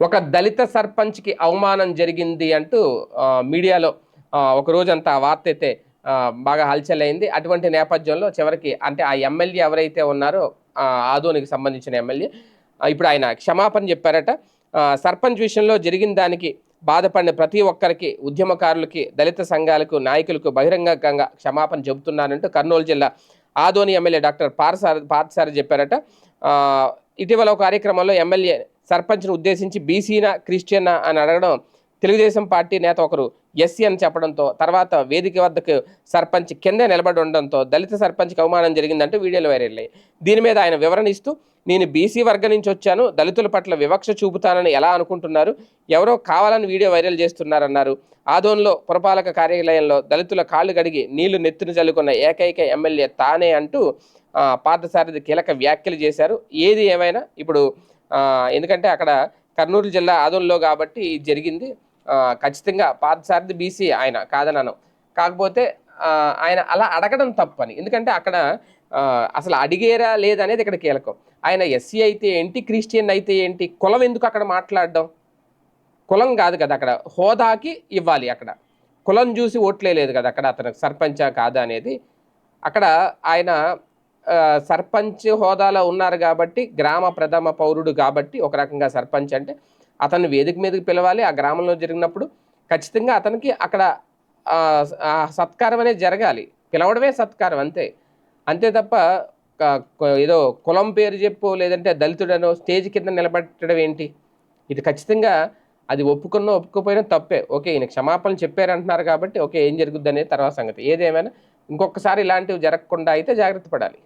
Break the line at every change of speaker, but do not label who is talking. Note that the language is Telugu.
ఒక దళిత సర్పంచ్కి అవమానం జరిగింది అంటూ మీడియాలో ఒక రోజంతా ఆ వార్త అయితే బాగా హల్చల్ అయింది అటువంటి నేపథ్యంలో చివరికి అంటే ఆ ఎమ్మెల్యే ఎవరైతే ఉన్నారో ఆదోనికి సంబంధించిన ఎమ్మెల్యే ఇప్పుడు ఆయన క్షమాపణ చెప్పారట. సర్పంచ్ విషయంలో జరిగిన దానికి బాధపడిన ప్రతి ఒక్కరికి ఉద్యమకారులకి దళిత సంఘాలకు నాయకులకు బహిరంగంగా క్షమాపణ చెబుతున్నానంటూ కర్నూలు జిల్లా ఆదోని ఎమ్మెల్యే డాక్టర్ పార్సారి పార్సారి చెప్పారట. ఇటీవల ఒక కార్యక్రమంలో ఎమ్మెల్యే సర్పంచ్ను ఉద్దేశించి బీసీనా క్రిస్టియనా అని అడగడం తెలుగుదేశం పార్టీ నేత ఒకరు ఎస్సీ అని చెప్పడంతో తర్వాత వేదిక వద్దకు సర్పంచ్ కిందే నిలబడి ఉండడంతో దళిత సర్పంచ్కి అవమానం జరిగిందంటూ వీడియోలు వైరల్ అయ్యాయి. దీని మీద ఆయన వివరణ ఇస్తూ నేను బీసీ వర్గం నుంచి వచ్చాను దళితుల పట్ల వివక్ష చూపుతానని ఎలా అనుకుంటున్నారు ఎవరో కావాలని వీడియో వైరల్ చేస్తున్నారన్నారు. ఆదోన్లో పురపాలక కార్యాలయంలో దళితుల కాళ్ళు కడిగి నీళ్ళు నెత్తున చల్లుకున్న ఏకైక ఎమ్మెల్యే తానే అంటూ పార్థసారథి కీలక వ్యాఖ్యలు చేశారు. ఏది ఏమైనా ఇప్పుడు ఎందుకంటే అక్కడ కర్నూలు జిల్లా ఆదంలో కాబట్టి ఇది జరిగింది ఖచ్చితంగా పార్థసారథి బీసీ ఆయన కాదనను. కాకపోతే ఆయన అలా అడగడం తప్పని. ఎందుకంటే అక్కడ అసలు అడిగేరా లేదనేది ఇక్కడ కీలకం. ఆయన ఎస్సీ అయితే ఏంటి క్రిస్టియన్ అయితే ఏంటి కులం ఎందుకు అక్కడ మాట్లాడడం? కులం కాదు కదా అక్కడ. హోదాకి ఇవ్వాలి అక్కడ. కులం చూసి ఓట్లే లేదు కదా అక్కడ అతను. సర్పంచా కాదా అనేది. అక్కడ ఆయన సర్పంచ్ హోదాలో ఉన్నారు కాబట్టి గ్రామ ప్రథమ పౌరుడు కాబట్టి ఒక రకంగా సర్పంచ్ అంటే అతన్ని వేదిక మీదకి పిలవాలి. ఆ గ్రామంలో జరిగినప్పుడు ఖచ్చితంగా అతనికి అక్కడ ఆ, సత్కారం అనేది జరగాలి. పిలవడమే సత్కారం అంతే. అంతే తప్ప ఏదో కులం పేరు చెప్పు లేదంటే దళితుడనో స్టేజ్ కింద నిలబెట్టడం ఏంటి? ఇది ఖచ్చితంగా అది ఒప్పుకున్నా ఒప్పుకోపోయినా తప్పే. ఓకే ఈయన క్షమాపణలు చెప్పారంటున్నారు కాబట్టి ఓకే ఏం జరుగుద్ది అనేది తర్వాత సంగతి. ఏదేమైనా ఇంకొకసారి ఇలాంటివి జరగకుండా అయితే జాగ్రత్త పడాలి.